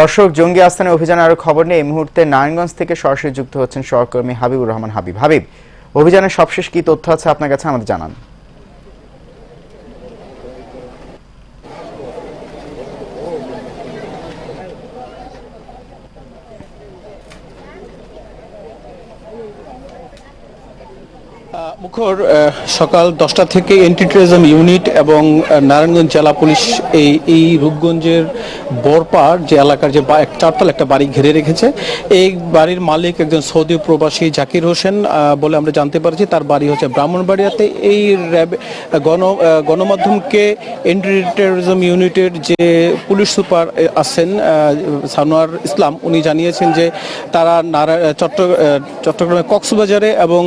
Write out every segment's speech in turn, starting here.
দর্শক, জঙ্গি আস্থানে অভিযানে আরও খবর নিয়ে এই মুহূর্তে নারায়ণগঞ্জ থেকে সরাসরি যুক্ত হচ্ছেন সহকর্মী হাবিবুর রহমান হাবিব। হাবিব, অভিযানের সবশেষ কি তথ্য আছে আপনার কাছে আমাদের জানান। মুখর সকাল দশটা থেকে এন্টি টেরিজম ইউনিট এবং নারায়ণগঞ্জ জেলা পুলিশ এই এই রূপগঞ্জের বরপাড় যে এলাকার যে চারতলা একটা বাড়ি ঘিরে রেখেছে। এই বাড়ির মালিক একজন সৌদি প্রবাসী জাকির হোসেন বলে আমরা জানতে পারছি তার বাড়ি হচ্ছে ব্রাহ্মণবাড়িয়াতে। এই র্যাব গণ গণমাধ্যমকে এন্টি টেরিজম ইউনিটের যে পুলিশ সুপার আছেন সানোয়ার ইসলাম উনি জানিয়েছেন যে তারা নারা চট্ট আহ, চট্টগ্রামে কক্সবাজারে এবং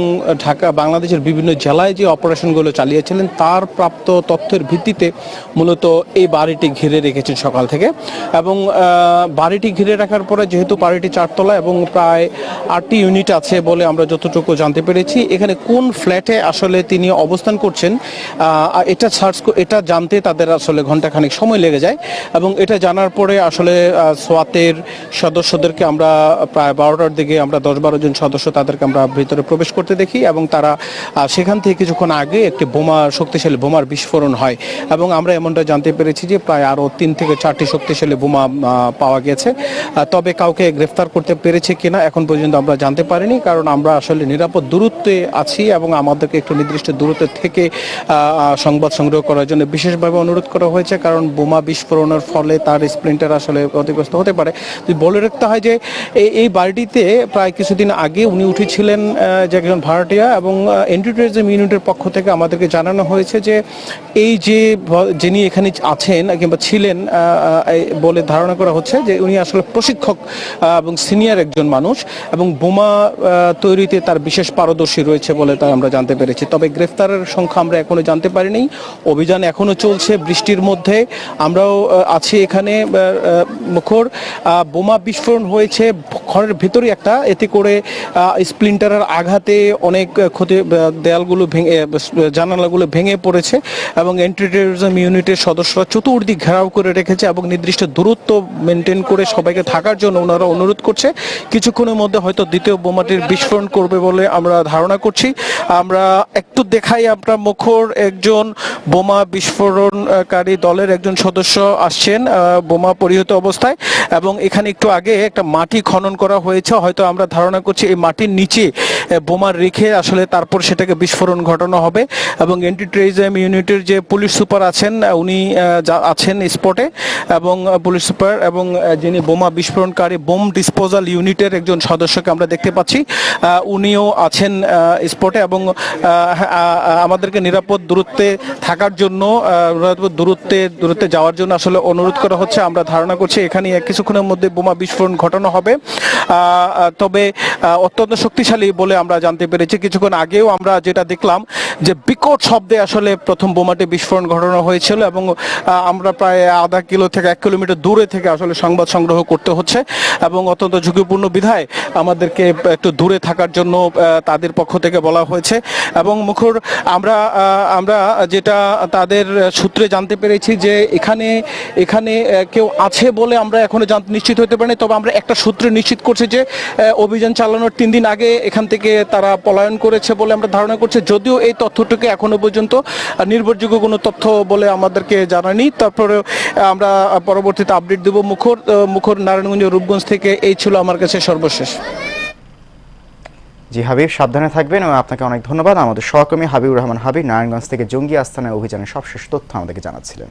ঢাকা বাংলাদেশের বিভিন্ন জেলায় যে অপারেশনগুলো চালিয়েছিলেন, তার প্রাপ্ত তথ্যের ভিত্তিতে মূলত এই বাড়িটি ঘিরে রেখেছেন সকাল থেকে। এবং বাড়িটি ঘিরে রাখার পরে যেহেতু বাড়িটি চারতলা এবং প্রায় আটটি ইউনিট আছে বলে আমরা যতটুকু জানতে পেরেছি, এখানে কোন ফ্ল্যাটে আসলে তিনি অবস্থান করছেন এটা সার্চ এটা জানতে তাদের আসলে ঘন্টাখানেক সময় লেগে যায়। এবং এটা জানার পরে আসলে সোয়াতের সদস্যদেরকে আমরা প্রায় বারোটার দিকে আমরা দশ বারো জন সদস্য তাদেরকে আমরা ভিতরে প্রবেশ করতে দেখি এবং তারা সেখান থেকে কিছুক্ষণ আগে একটি বোমা, শক্তিশালী বোমার বিস্ফোরণ হয় এবং আমরা এমনটা জানতে পেরেছি যে প্রায় আরও তিন থেকে চারটি শক্তিশালী বোমা পাওয়া গেছে। তবে কাউকে গ্রেফতার করতে পেরেছে কিনা এখন পর্যন্ত আমরা জানতে পারিনি, কারণ আমরা আসলে নিরাপদ দূরত্বে আছি এবং আমাদেরকে একটু নির্দিষ্ট দূরত্ব থেকে সংবাদ সংগ্রহ করার জন্য বিশেষভাবে অনুরোধ করা হয়েছে, কারণ বোমা বিস্ফোরণের ফলে তার স্প্লিন্টার আসলে ক্ষতিগ্রস্ত হতে পারে। বলে রাখতে হয় যে এই বাড়িটিতে প্রায় কিছুদিন আগে উনি উঠেছিলেন যে একজন ভাড়াটিয়া এবং এন্টি টেরিজম ইউনিটের পক্ষ থেকে আমাদেরকে জানানো হয়েছে যে এই যে যিনি এখানে আছেন কিংবা ছিলেন বলে ধারণা করা হচ্ছে যে উনি আসলে প্রশিক্ষক এবং সিনিয়র একজন মানুষ এবং বোমা তৈরিতে তার বিশেষ পারদর্শী রয়েছে বলে তা আমরা জানতে পেরেছি। তবে গ্রেফতারের সংখ্যা আমরা এখনও জানতে পারিনি। অভিযান এখনও চলছে বৃষ্টির মধ্যে। আমরাও আছি এখানে মুখর। বোমা বিস্ফোরণ হয়েছে, ঘরের ভেতরে একটা। এতে করে স্প্লিন্টারের আঘাতে অনেক ক্ষতি দেয়ালগুলো ভেঙে জানালাগুলো ভেঙে পড়েছে এবং এন্টি টেরিজম ইউনিটের সদস্যরা চতুর্দিক ঘেরাও করে রেখেছে এবং নির্দিষ্ট দূরত্ব মেনটেন করে সবাইকে থাকার জন্য ওনারা অনুরোধ করছে। কিছুক্ষণের মধ্যে হয়তো দ্বিতীয় বোমাটির বিস্ফোরণ করবে বলে আমরা ধারণা করছি। আমরা একটু দেখাই আপনার মুখর একজন বোমা বিস্ফোরণকারী দলের একজন সদস্য আসছেন বোমা পরিহিত অবস্থায় এবং এখানে একটু আগে একটা মাটি খনন করা হয়েছে। হয়তো আমরা ধারণা করছি এই মাটির নিচে বোমা রেখে আসলে তারপর সেটাকে বিস্ফোরণ ঘটানো হবে এবং এন্টি টেরিজম ইউনিটের যে পুলিশ সুপার আছেন উনি আছেন স্পটে এবং পুলিশ সুপার এবং যিনি বোমা বিস্ফোরণকারী বোম ডিসপোজাল ইউনিটের একজন সদস্যকে আমরা দেখতে পাচ্ছি উনিও আছেন স্পটে এবং হ্যাঁ, আমাদেরকে নিরাপদ দূরত্বে থাকার জন্য দূরত্বে দূরত্বে যাওয়ার জন্য আসলে অনুরোধ করা হচ্ছে। আমরা ধারণা করছি এখানে কিছুক্ষণের মধ্যে বোমা বিস্ফোরণ ঘটানো হবে। তবে অত্যন্ত শক্তিশালী বলে আমরা জানতে পেরেছি। কিছুক্ষণ আগেও আমরা যেটা দেখলাম যে বিকট শব্দে আসলে প্রথম বোমাটি বিস্ফোরণ ঘটানো হয়েছিল এবং আমরা প্রায় আধা কিলো থেকে এক কিলোমিটার দূরে থেকে আসলে সংবাদ সংগ্রহ করতে হচ্ছে এবং অত্যন্ত ঝুঁকিপূর্ণ বিধায় আমাদেরকে একটু দূরে থাকার জন্য তাদের পক্ষ থেকে বলা হয়েছে। এবং মুখর, আমরা আমরা যেটা তাদের সূত্রে জানতে পেরেছি যে এখানে এখানে কেউ আছে বলে আমরা এখনও নিশ্চিত হতে পারিনি, তবে আমরা একটা সূত্রে নিশ্চিত করছি যে অভিযান চালানোর তিন দিন আগে এখান থেকে তারা পলায়ন করেছে বলে আমরা ধারণা করছি। যদিও এই তথ্যটুকু এখনও পর্যন্ত নির্ভরযোগ্য কোনো তথ্য বলে আমাদেরকে জানানি তারপরে আমরা পরবর্তীতে আপডেট দেব মুখর মুখর নারায়ণগঞ্জ রূপগঞ্জ থেকে। এই ছিল আমার কাছে সর্বশেষ। জি হাবিব, সাবধানে থাকবেন এবং আপনাকে অনেক ধন্যবাদ। আমাদের সহকর্মী হাবিবুর রহমান হাবিব নারায়ণগঞ্জ থেকে জঙ্গি আস্থানের অভিযানের সবশেষ তথ্য আমাদেরকে জানাচ্ছিলেন।